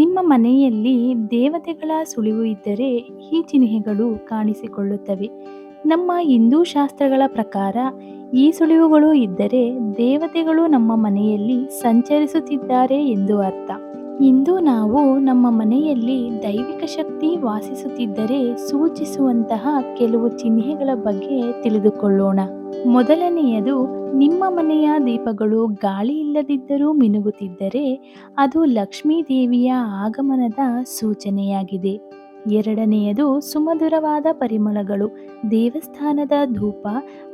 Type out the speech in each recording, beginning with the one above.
ನಿಮ್ಮ ಮನೆಯಲ್ಲಿ ದೇವತೆಗಳ ಸುಳಿವು ಇದ್ದರೆ ಈ ಚಿಹ್ನೆಗಳು ಕಾಣಿಸಿಕೊಳ್ಳುತ್ತವೆ. ನಮ್ಮ ಹಿಂದೂ ಶಾಸ್ತ್ರಗಳ ಪ್ರಕಾರ ಈ ಸುಳಿವುಗಳು ಇದ್ದರೆ ದೇವತೆಗಳು ನಮ್ಮ ಮನೆಯಲ್ಲಿ ಸಂಚರಿಸುತ್ತಿದ್ದಾರೆ ಎಂದು ಅರ್ಥ. ಇಂದು ನಾವು ನಮ್ಮ ಮನೆಯಲ್ಲಿ ದೈವಿಕ ಶಕ್ತಿ ವಾಸಿಸುತ್ತಿದ್ದರೆ ಸೂಚಿಸುವಂತಹ ಕೆಲವು ಚಿಹ್ನೆಗಳ ಬಗ್ಗೆ ತಿಳಿದುಕೊಳ್ಳೋಣ. ಮೊದಲನೆಯದು, ನಿಮ್ಮ ಮನೆಯ ದೀಪಗಳು ಗಾಳಿ ಇಲ್ಲದಿದ್ದರೂ ಮಿನುಗುತ್ತಿದ್ದರೆ ಅದು ಲಕ್ಷ್ಮೀ ದೇವಿಯ ಆಗಮನದ ಸೂಚನೆಯಾಗಿದೆ. ಎರಡನೆಯದು ಸುಮಧುರವಾದ ಪರಿಮಳಗಳು, ದೇವಸ್ಥಾನದ ಧೂಪ,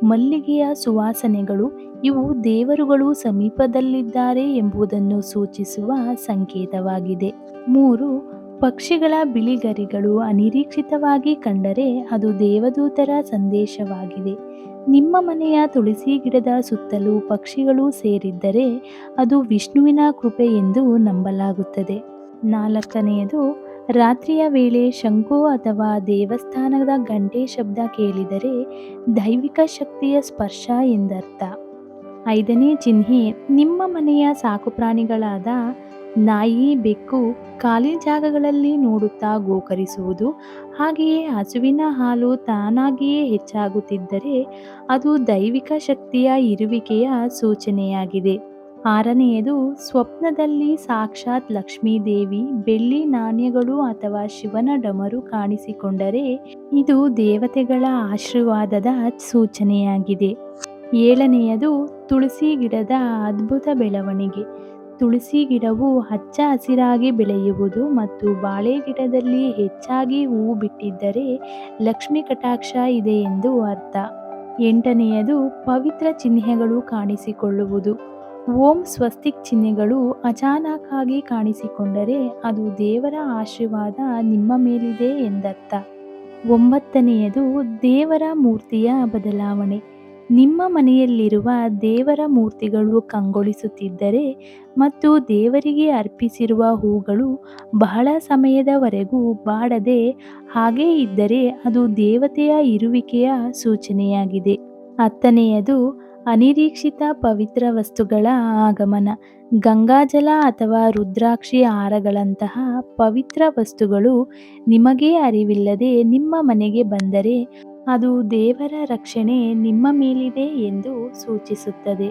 ಮಲ್ಲಿಗೆಯ ಸುವಾಸನೆಗಳು, ಇವು ದೇವರುಗಳು ಸಮೀಪದಲ್ಲಿದ್ದಾರೆ ಎಂಬುದನ್ನು ಸೂಚಿಸುವ ಸಂಕೇತವಾಗಿದೆ. ಮೂರು, ಪಕ್ಷಿಗಳ ಬಿಳಿಗರಿಗಳು ಅನಿರೀಕ್ಷಿತವಾಗಿ ಕಂಡರೆ ಅದು ದೇವದೂತರ ಸಂದೇಶವಾಗಿದೆ. ನಿಮ್ಮ ಮನೆಯ ತುಳಸಿ ಗಿಡದ ಸುತ್ತಲೂ ಪಕ್ಷಿಗಳು ಸೇರಿದ್ದರೆ ಅದು ವಿಷ್ಣುವಿನ ಕೃಪೆ ಎಂದು ನಂಬಲಾಗುತ್ತದೆ. ನಾಲ್ಕನೆಯದು ರಾತ್ರಿಯ ವೇಳೆ ಶಂಕು ಅಥವಾ ದೇವಸ್ಥಾನದ ಗಂಟೆ ಶಬ್ದ ಕೇಳಿದರೆ ದೈವಿಕ ಶಕ್ತಿಯ ಸ್ಪರ್ಶ ಎಂದರ್ಥ. ಐದನೇ ಚಿಹ್ನೆ, ನಿಮ್ಮ ಮನೆಯ ಸಾಕುಪ್ರಾಣಿಗಳಾದ ನಾಯಿ, ಬೆಕ್ಕು ಖಾಲಿ ಜಾಗಗಳಲ್ಲಿ ನೋಡುತ್ತಾ ಗೋಕರಿಸುವುದು, ಹಾಗೆಯೇ ಹಸುವಿನ ಹಾಲು ತಾನಾಗಿಯೇ ಹೆಚ್ಚಾಗುತ್ತಿದ್ದರೆ ಅದು ದೈವಿಕ ಶಕ್ತಿಯ ಇರುವಿಕೆಯ ಸೂಚನೆಯಾಗಿದೆ. ಆರನೆಯದು, ಸ್ವಪ್ನದಲ್ಲಿ ಸಾಕ್ಷಾತ್ ಲಕ್ಷ್ಮೀದೇವಿ, ಬೆಳ್ಳಿ ನಾಣ್ಯಗಳು ಅಥವಾ ಶಿವನ ಡಮರು ಕಾಣಿಸಿಕೊಂಡರೆ ಇದು ದೇವತೆಗಳ ಆಶೀರ್ವಾದದ ಸೂಚನೆಯಾಗಿದೆ. ಏಳನೆಯದು, ತುಳಸಿ ಗಿಡದ ಅದ್ಭುತ ಬೆಳವಣಿಗೆ. ತುಳಸಿ ಗಿಡವು ಹಚ್ಚ ಹಸಿರಾಗಿ ಬೆಳೆಯುವುದು ಮತ್ತು ಬಾಳೆ ಗಿಡದಲ್ಲಿ ಹೆಚ್ಚಾಗಿ ಹೂವು ಬಿಟ್ಟಿದ್ದರೆ ಲಕ್ಷ್ಮಿ ಕಟಾಕ್ಷ ಇದೆ ಎಂದು ಅರ್ಥ. ಎಂಟನೆಯದು, ಪವಿತ್ರ ಚಿಹ್ನೆಗಳು ಕಾಣಿಸಿಕೊಳ್ಳುವುದು. ಓಂ ಸ್ವಸ್ತಿಕ್ ಚಿಹ್ನೆಗಳು ಅಚಾನಕ್ಕಾಗಿ ಕಾಣಿಸಿಕೊಂಡರೆ ಅದು ದೇವರ ಆಶೀರ್ವಾದ ನಿಮ್ಮ ಮೇಲಿದೆ ಎಂದರ್ಥ. ಒಂಬತ್ತನೆಯದು ದೇವರ ಮೂರ್ತಿಯ ಬದಲಾವಣೆ. ನಿಮ್ಮ ಮನೆಯಲ್ಲಿರುವ ದೇವರ ಮೂರ್ತಿಗಳು ಕಂಗೊಳಿಸುತ್ತಿದ್ದರೆ ಮತ್ತು ದೇವರಿಗೆ ಅರ್ಪಿಸಿರುವ ಹೂಗಳು ಬಹಳ ಸಮಯದವರೆಗೂ ಬಾಡದೆ ಹಾಗೇ ಇದ್ದರೆ ಅದು ದೇವತೆಯ ಇರುವಿಕೆಯ ಸೂಚನೆಯಾಗಿದೆ. ಹತ್ತನೆಯದು ಅನಿರೀಕ್ಷಿತ ಪವಿತ್ರ ವಸ್ತುಗಳ ಆಗಮನ. ಗಂಗಾಜಲ ಅಥವಾ ರುದ್ರಾಕ್ಷಿ ಹಾರಗಳಂತಹ ಪವಿತ್ರ ವಸ್ತುಗಳು ನಿಮಗೇ ಅರಿವಿಲ್ಲದೆ ನಿಮ್ಮ ಮನೆಗೆ ಬಂದರೆ ಅದು ದೇವರ ರಕ್ಷಣೆ ನಿಮ್ಮ ಮೇಲಿದೆ ಎಂದು ಸೂಚಿಸುತ್ತದೆ.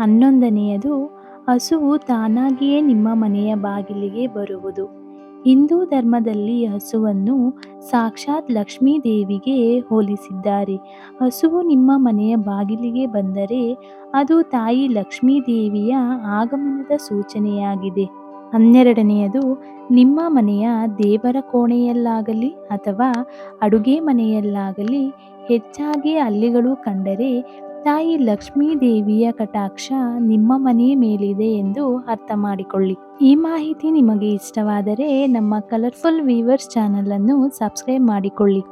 ಹನ್ನೊಂದನೆಯದು, ಹಸುವು ತಾನಾಗಿಯೇ ನಿಮ್ಮ ಮನೆಯ ಬಾಗಿಲಿಗೆ ಬರುವುದು. ಹಿಂದೂ ಧರ್ಮದಲ್ಲಿ ಹಸುವನ್ನು ಸಾಕ್ಷಾತ್ ಲಕ್ಷ್ಮೀ ದೇವಿಗೆ ಹೋಲಿಸಿದ್ದಾರೆ. ಹಸುವು ನಿಮ್ಮ ಮನೆಯ ಬಾಗಿಲಿಗೆ ಬಂದರೆ ಅದು ತಾಯಿ ಲಕ್ಷ್ಮೀ ದೇವಿಯ ಆಗಮನದ ಸೂಚನೆಯಾಗಿದೆ. ಹನ್ನೆರಡನೆಯದು, ನಿಮ್ಮ ಮನೆಯ ದೇವರ ಕೋಣೆಯಲ್ಲಾಗಲಿ ಅಥವಾ ಅಡುಗೆ ಮನೆಯಲ್ಲಾಗಲಿ ಹೆಚ್ಚಾಗಿ ಅಲ್ಲಿಗಳು ಕಂಡರೆ ತಾಯಿ ಲಕ್ಷ್ಮೀ ದೇವಿಯ ಕಟಾಕ್ಷ ನಿಮ್ಮ ಮನೆಯ ಮೇಲಿದೆ ಎಂದು ಅರ್ಥ ಮಾಡಿಕೊಳ್ಳಿ. ಈ ಮಾಹಿತಿ ನಿಮಗೆ ಇಷ್ಟವಾದರೆ ನಮ್ಮ ಕಲರ್ಫುಲ್ ವೀವರ್ಸ್ ಚಾನಲನ್ನು ಸಬ್ಸ್ಕ್ರೈಬ್ ಮಾಡಿಕೊಳ್ಳಿ.